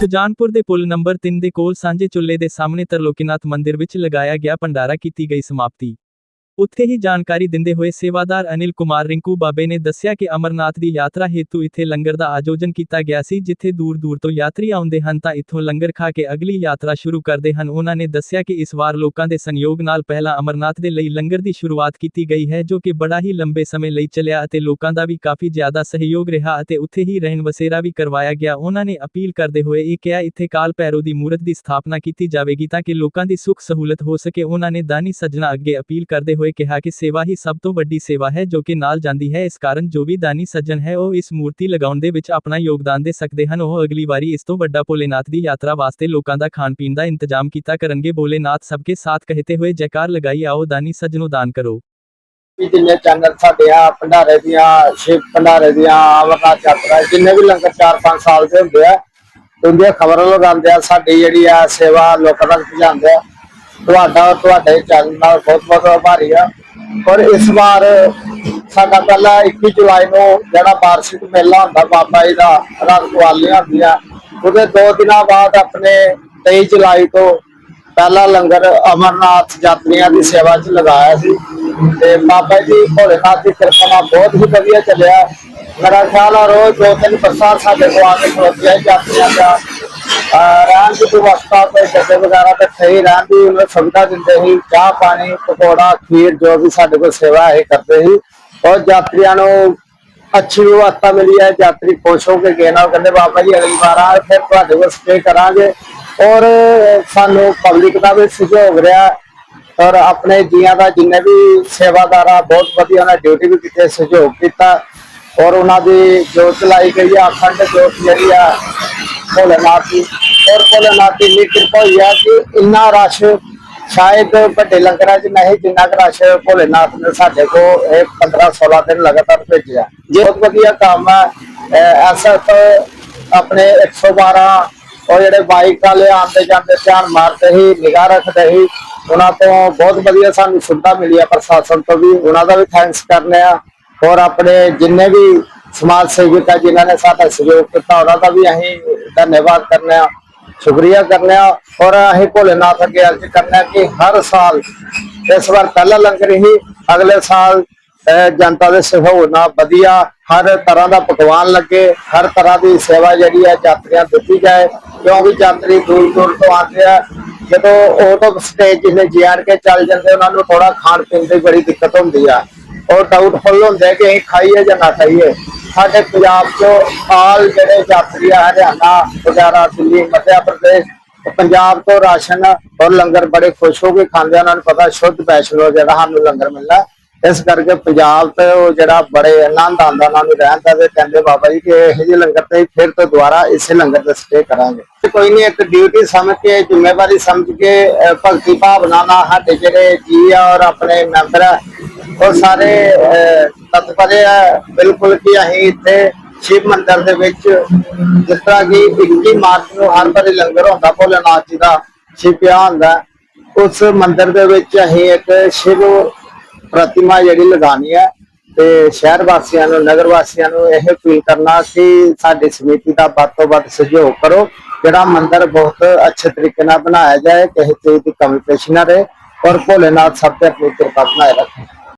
ਸੁਜਾਨਪੁਰ ਦੇ ਪੁਲ ਨੰਬਰ 3 ਦੇ ਕੋਲ ਸਾਂਝੇ ਚੁੱਲ੍ਹੇ ਦੇ ਸਾਹਮਣੇ ਤਰਲੋਕੀਨਾਥ ਮੰਦਿਰ ਵਿੱਚ ਲਗਾਇਆ ਗਿਆ ਭੰਡਾਰਾ ਕੀਤੀ ਗਈ ਸਮਾਪਤੀ। ਉੱਥੇ ਹੀ ਜਾਣਕਾਰੀ ਦਿੰਦੇ ਹੋਏ ਸੇਵਾਦਾਰ ਅਨਿਲ ਕੁਮਾਰ ਰਿੰਕੂ ਬਾਬੇ ਨੇ ਦੱਸਿਆ ਕਿ ਅਮਰਨਾਥ ਦੀ ਯਾਤਰਾ ਹੇਤੂ ਇੱਥੇ ਲੰਗਰ ਦਾ ਆਯੋਜਨ ਕੀਤਾ ਗਿਆ ਸੀ, ਜਿੱਥੇ ਦੂਰ ਦੂਰ ਤੋਂ ਯਾਤਰੀ ਆਉਂਦੇ ਹਨ ਤਾਂ ਇੱਥੋਂ ਲੰਗਰ ਖਾ ਕੇ ਅਗਲੀ ਯਾਤਰਾ ਸ਼ੁਰੂ ਕਰਦੇ ਹਨ। ਉਹਨਾਂ ਨੇ ਦੱਸਿਆ ਕਿ ਇਸ ਵਾਰ ਲੋਕਾਂ ਦੇ ਸੰਯੋਗ ਨਾਲ ਪਹਿਲਾਂ ਅਮਰਨਾਥ ਦੇ ਲਈ ਲੰਗਰ ਦੀ ਸ਼ੁਰੂਆਤ ਕੀਤੀ ਗਈ ਹੈ, ਜੋ ਕਿ ਬੜਾ ਹੀ ਲੰਬੇ ਸਮੇਂ ਲਈ ਚੱਲਿਆ ਅਤੇ ਲੋਕਾਂ ਦਾ ਵੀ ਕਾਫੀ ਜ਼ਿਆਦਾ ਸਹਿਯੋਗ ਰਿਹਾ ਅਤੇ ਉੱਥੇ ਹੀ ਰਹਿਣ ਵਸੇਰਾ ਵੀ ਕਰਵਾਇਆ ਗਿਆ। ਉਹਨਾਂ ਨੇ ਅਪੀਲ ਕਰਦੇ ਹੋਏ ਇਹ ਕਿਹਾ, ਇੱਥੇ ਕਾਲ ਭੈਰੋ ਦੀ ਮੂਰਤ ਦੀ ਸਥਾਪਨਾ ਕੀਤੀ ਜਾਵੇਗੀ ਤਾਂ ਕਿ ਲੋਕਾਂ ਦੀ ਸੁੱਖ ਸਹੂਲਤ ਹੋ ਸਕੇ। ਉਹਨਾਂ ਨੇ ਦਾਨੀ ਸੱਜਣਾ ਅੱਗੇ ਅਪੀਲ ਕਰਦੇ ਹੋਏ ਕਿਹਾ ਕਿ ਸੇਵਾ ਹੀ ਸਭ ਤੋਂ ਵੱਡੀ ਸੇਵਾ ਹੈ ਜੋ ਕਿ ਨਾਲ ਜਾਂਦੀ ਹੈ। ਇਸ ਕਾਰਨ ਜੋ ਵੀ ਦਾਨੀ ਸੱਜਣ ਹੈ, ਉਹ ਇਸ ਮੂਰਤੀ ਲਗਾਉਣ ਦੇ ਵਿੱਚ ਆਪਣਾ ਯੋਗਦਾਨ ਦੇ ਸਕਦੇ ਹਨ। ਉਹ ਅਗਲੀ ਵਾਰੀ ਇਸ ਤੋਂ ਵੱਡਾ ਭੋਲੇਨਾਥ ਦੀ ਯਾਤਰਾ ਵਾਸਤੇ ਲੋਕਾਂ ਦਾ ਖਾਣ ਪੀਣ ਦਾ ਇੰਤਜ਼ਾਮ ਕੀਤਾ ਕਰਨਗੇ। ਭੋਲੇਨਾਥ ਸਬਕੇ ਸਾਥ ਕਹਤੇ ਹੋਏ ਜੈਕਾਰ ਲਗਾਈ, ਆਓ ਦਾਨੀ ਸੱਜਣੋ ਦਾਨ ਕਰੋ। ਵੀ ਜਿੰਨੇ ਚੈਨਲ ਸਾਡੇ ਆ, ਭੰਡਾਰੇ ਦੀਆਂ, ਸ਼ਿਵ ਭੰਡਾਰੇ ਦੀਆਂ ਅਮਰਨਾਥ ਯਾਤਰਾ ਜਿੰਨੇ ਵੀ ਲੰਗਰ 4-5 ਸਾਲ ਦੇ ਹੁੰਦੇ ਆ, ਉਹਦੀਆਂ ਖਬਰਾਂ ਲਗਾਉਂਦੇ ਆ। ਸਾਡੀ ਜਿਹੜੀ ਆ ਸੇਵਾ ਲੋਕਾਂ ਤੱਕ ਪਹੁੰਚਾਉਂਦੇ ਆ। ਤੁਹਾਡਾ ਤੁਹਾਡੇ ਚੈਨਲ ਨਾਲ ਬਹੁਤ ਬਹੁਤ ਆਭਾਰੀ ਆ। ਔਰ ਇਸ ਵਾਰ ਸਾਡਾ ਪਹਿਲਾ 21 ਜੁਲਾਈ ਨੂੰ ਜਿਹੜਾ ਵਾਰਸ਼ਿਕ ਮੇਲਾ ਹੁੰਦਾ, ਬਾਬਾ ਜੀ ਦਾ ਰਾਤ ਕੁਆਲੀਆਂ ਹੁੰਦੀਆਂ ਉਹਦੇ ਦੋ ਦਿਨਾਂ ਬਾਅਦ ਆਪਣੇ 23 ਜੁਲਾਈ ਤੋਂ ਪਹਿਲਾ ਲੰਗਰ ਅਮਰਨਾਥ ਯਾਤਰੀਆਂ ਦੀ ਸੇਵਾ 'ਚ ਲਗਾਇਆ ਸੀ। ਤੇ ਬਾਬਾ ਜੀ ਭੋਲੇਨਾਥ ਦੀ ਕਿਰਪਾ ਨਾਲ ਬਹੁਤ ਹੀ ਵਧੀਆ ਚੱਲਿਆ। ਮੇਰਾ ਖਿਆਲ ਆ ਰੋਜ਼ ਦੋ ਤਿੰਨ ਬੱਸਾਂ ਸਾਡੇ ਕੋਲ ਆ ਕੇ ਖਲੋਤੀਆਂ ਯਾਤਰੀਆਂ ਦਾ ਰਹਿਣ ਦੀ ਵਿਵਸਥਾ ਤੇ ਗੱਡੇ ਵਗੈਰਾ ਤੇ ਸਹੀ ਰਹਿਣ ਦੀ ਉਹਨਾਂ ਸੁਵਿਧਾ ਦਿੰਦੇ ਸੀ, ਚਾਹ ਪਾਣੀ, ਪਕੌੜਾ, ਖੀਰ, ਜੋ ਵੀ ਸਾਡੇ ਕੋਲ ਸੇਵਾ ਇਹ ਕਰਦੇ ਸੀ। ਔਰ ਯਾਤਰੀਆਂ ਨੂੰ ਅੱਛੀ ਵਿਵਸਥਾ ਮਿਲੀ ਹੈ, ਯਾਤਰੀ ਖੁਸ਼ ਹੋ ਕੇ ਗਏ ਨਾਲ, ਕਹਿੰਦੇ ਬਾਬਾ ਜੀ, ਅਗਲੀ ਵਾਰ ਆ, ਫਿਰ ਤੁਹਾਡੇ ਕੋਲ ਸਟੇ ਕਰਾਂਗੇ। ਔਰ ਸਾਨੂੰ ਪਬਲਿਕ ਦਾ ਵੀ ਸਹਿਯੋਗ ਰਿਹਾ ਔਰ ਆਪਣੇ ਜੀਆਂ ਦਾ ਜਿੰਨੇ ਵੀ ਸੇਵਾਦਾਰ ਆ, ਬਹੁਤ ਵਧੀਆ ਉਹਨਾਂ ਡਿਊਟੀ ਵੀ ਕੀਤੀ, ਸਹਿਯੋਗ ਕੀਤਾ। ਔਰ ਉਹਨਾਂ ਦੀ ਜੋ ਚਲਾਈ ਗਈ ਆ, ਅਖੰਡ ਜੋਤ ਜਿਹੜੀ ਆ ਭੋਲੇਨਾਥ ਦੀ ਔਰ ਭੋਲੇਨਾਥ ਦੀ ਇੰਨੀ ਕਿਰਪਾ ਹੋਈ ਆ ਕਿ ਇੰਨਾ ਰਸ਼ ਸ਼ਾਇਦ ਵੱਡੇ ਲੰਗਰਾਂ 'ਚ ਨਹੀਂ ਜਿੰਨਾ ਕੁ ਰਸ਼ ਭੋਲੇਨਾਥ ਨੇ ਸਾਡੇ ਕੋ ਇਹ 15 16 ਦਿਨ ਲਗਾਤਾਰ ਭੇਜਿਆ। ਬਹੁਤ ਵਧੀਆ ਕੰਮ ਹੈ ਐਸਐਫ ਆਪਣੇ 112 ਉਹ ਜਿਹੜੇ ਬਾਈਕ ਵਾਲੇ ਆਉਂਦੇ ਜਾਂਦੇ ਧਿਆਨ ਮਾਰਦੇ ਹੀ ਨਿਗਾਹ ਰੱਖਦੇ ਹੀ ਉਹਨਾਂ ਤੋਂ ਬਹੁਤ ਵਧੀਆ ਸਾਨੂੰ ਸੁਵਿਧਾ ਮਿਲੀ ਆ ਪ੍ਰਸ਼ਾਸਨ ਤੋਂ ਵੀ। ਉਹਨਾਂ ਦਾ ਵੀ ਥੈਂਕਸ ਕਰਨੇ ਆ। ਔਰ ਆਪਣੇ ਜਿੰਨੇ ਵੀ ਸਮਾਜ ਸੇਵਕ ਆ ਜਿਨ੍ਹਾਂ ਨੇ ਸਾਡਾ ਸਹਿਯੋਗ ਕੀਤਾ, ਉਹਨਾਂ ਦਾ ਵੀ ਅਸੀਂ ਧੰਨਵਾਦ ਕਰਨੇ ਆ, ਸ਼ੁਕਰੀਆ ਕਰਨੇ ਔਰ ਅਸੀਂ ਭੋਲੇਨਾਥ ਅੱਗੇ ਅਰਜ਼ ਕਰਨੇ ਕਿ ਹਰ ਸਾਲ, ਇਸ ਵਾਰ ਪਹਿਲਾ ਲੰਗਰ ਹੀ, ਅਗਲੇ ਸਾਲ ਜਨਤਾ ਦੇ ਸਹਿਯੋਗ ਨਾਲ ਵਧੀਆ, ਹਰ ਤਰ੍ਹਾਂ ਦਾ ਪਕਵਾਨ ਲੱਗੇ, ਹਰ ਤਰ੍ਹਾਂ ਦੀ ਸੇਵਾ ਜਿਹੜੀ ਹੈ ਯਾਤਰੀਆਂ ਦਿੱਤੀ ਜਾਏ। ਕਿਉਂਕਿ ਯਾਤਰੀ ਦੂਰ ਦੂਰ ਤੋਂ ਆਉਂਦੇ ਆ, ਜਦੋਂ ਉਹ ਤੋਂ ਸਟੇਜ ਜਿਹਨੇ ਜੀਆਰ ਕੇ ਚੱਲ ਜਾਂਦੇ, ਉਹਨਾਂ ਨੂੰ ਥੋੜਾ ਖਾਣ ਪੀਣ ਦੀ ਬੜੀ ਦਿੱਕਤ ਹੁੰਦੀ ਆ। ਉਹ ਡਾਊਟਫੁਲ ਹੁੰਦਾ ਕਿ ਅਸੀਂ ਖਾਈਏ ਜਾਂ ਨਾ ਖਾਈਏ। ਸਾਡੇ ਪੰਜਾਬ ਚੋਂ ਆਲ ਜਿਹੜੇ ਯਾਤਰੀ ਆ, ਹਰਿਆਣਾ ਵਗੈਰਾ ਦਿੱਲੀ ਮੱਧ ਪ੍ਰਦੇਸ਼, ਪੰਜਾਬ ਤੋਂ ਰਾਸ਼ਨ ਔਰ ਲੰਗਰ ਬੜੇ ਖੁਸ਼ ਹੋ ਕੇ ਖਾਂਦੇ ਉਹਨਾਂ ਨੂੰ ਪਤਾ ਸ਼ੁੱਧ ਵੈਸ਼ਨੋ ਜਿਹੜਾ ਸਾਨੂੰ ਲੰਗਰ ਮਿਲਦਾ। ਇਸ ਕਰਕੇ ਪੰਜਾਬ ਤੇ ਉਹ ਜਿਹੜਾ ਬੜੇ ਆਨੰਦ ਆਉਂਦਾ, ਉਹਨਾਂ ਨੂੰ ਰਹਿਣ ਦਾ ਤੇ ਕਹਿੰਦੇ ਬਾਬਾ ਜੀ ਕਿ ਇਹੋ ਜਿਹੇ ਲੰਗਰ ਤੇ ਫਿਰ ਤੋਂ ਦੁਬਾਰਾ ਇਸੇ ਲੰਗਰ ਤੇ ਸਟੇ ਕਰਾਂਗੇ। ਤੇ ਕੋਈ ਨਹੀਂ, ਇੱਕ ਡਿਊਟੀ ਸਮਝ ਕੇ, ਜ਼ਿੰਮੇਵਾਰੀ ਸਮਝ ਕੇ ਭਗਤੀ ਭਾਵਨਾ ਨਾਲ ਸਾਡੇ ਜਿਹੜੇ ਜੀ ਆ ਔਰ ਆਪਣੇ ਮੈਂਬਰ ਆ ਉਹ ਸਾਰੇ ਅਹ, ਤਤਪਰ ਆ। ਬਿਲਕੁਲ ਕਿ ਅਸੀਂ ਇੱਥੇ ਸ਼ਿਵ ਮੰਦਿਰ ਦੇ ਵਿੱਚ ਜਿਸ ਤਰ੍ਹਾਂ ਕਿ 21 ਮਾਰਚ ਨੂੰ ਹਰ ਵਾਰੀ ਲੰਗਰ ਹੁੰਦਾ ਭੋਲੇਨਾਥ ਜੀ ਦਾ ਛਿਪਿਆ ਹੁੰਦਾ। ਉਸ ਮੰਦਿਰ ਦੇ ਵਿੱਚ ਅਸੀਂ ਇੱਕ ਸ਼ਿਵ ਪ੍ਰਤਿਮਾ ਜਿਹੜੀ ਲਗਾਣੀ ਹੈ ਤੇ ਸ਼ਹਿਰ ਵਾਸੀਆਂ ਨੂੰ ਨਗਰ ਵਾਸੀਆਂ ਨੂੰ ਇਹ ਅਪੀਲ ਕਰਨਾ ਕਿ ਸਾਡੀ ਸਮਿਤੀ ਦਾ ਵੱਧ ਤੋਂ ਵੱਧ ਸਹਿਯੋਗ ਕਰੋ ਜਿਹੜਾ ਮੰਦਿਰ ਬਹੁਤ ਅੱਛੇ ਤਰੀਕੇ ਨਾਲ ਬਣਾਇਆ ਜਾਏ ਕਿਸੇ ਚੀਜ਼ ਦੀ ਕਮੀ ਪੇਸ਼ ਨਾ ਰਹੇ ਔਰ ਭੋਲੇਨਾਥ ਸਭ ਤੇ ਆਪਣੀ ਕਿਰਪਾ ਬਣਾਏ ਰੱਖੇ